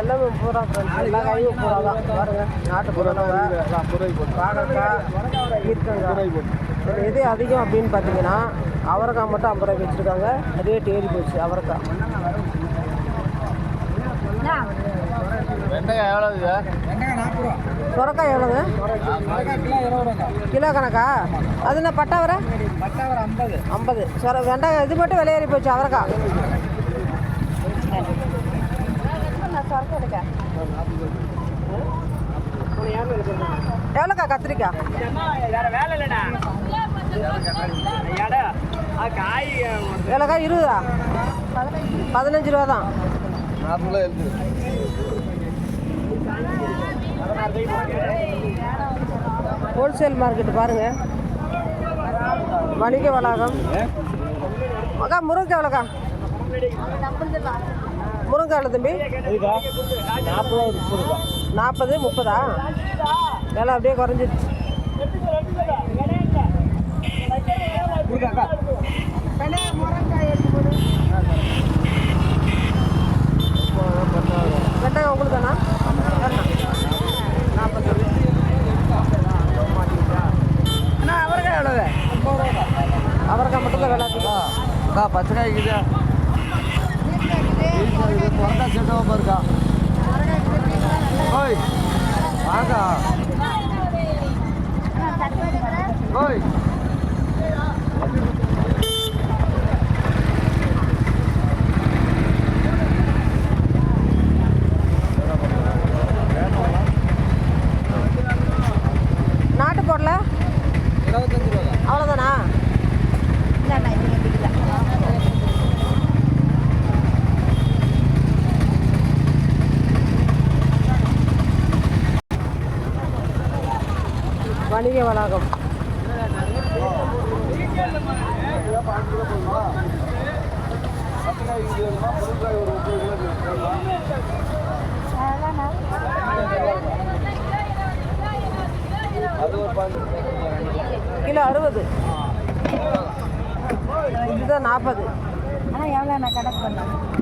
எல்லாமே பூரா எல்லா காயும் பூரா தான் பாருங்க நாட்டு பாகக்காய் இதில் எது அதிகம் அப்படின்னு பார்த்தீங்கன்னா அவரைக்காய் மட்டும் ஐம்பது ரூபாய்க்கு வச்சுருக்காங்க ரேட் ஏறி போச்சு அவரைக்காய் வெண்டைக்காய் எவ்வளோங்க சுரக்காய் எவ்வளோங்க கிலோ கணக்கா அது என்ன பட்டாவரை ஐம்பது சொர வெண்டைக்காய் இது மட்டும் விலை ஏறி போச்சு அவரைக்காய் எவ்வளோக்கா கத்திரிக்காய் வேற வேலை இல்லைண்ணா காய் எவ்வளோக்கா இருபதா? பதினஞ்சு ரூபா தான். ஹோல்சேல் மார்க்கெட் பாருங்க. வணிக வளாகம். அக்கா முருங்கை எவ்வளோக்கா? முருங்கை எவ்வளோ தம்பி நாற்பது முப்பது நாற்பது முப்பதா? விலை அப்படியே குறைஞ்சிருச்சு. வெங்காயம் உங்களுக்கு தானா? நாற்பது அண்ணா அவரைக்காய் எவ்வளவு? அவரைக்காய் மட்டும் தான் விலை அதிகம். அக்கா பச்சை செட்டு பாருக்கா ஓய் வாங்கா ஓய் நாட்டு போடல இருபத்தஞ்சு ரூபா அவ்வளோதானா வணிக வளாகம் பச்சை காய் இங்கே வேணுமா முருங்காய் ஒரு முப்பது கிலோ வேணுமா? அது வணிக வளாகம். கிலோ அறுபது. இதுதான் நாற்பது. ஆனால் எவ்வளோ நான் கணக்கு பண்ணேன்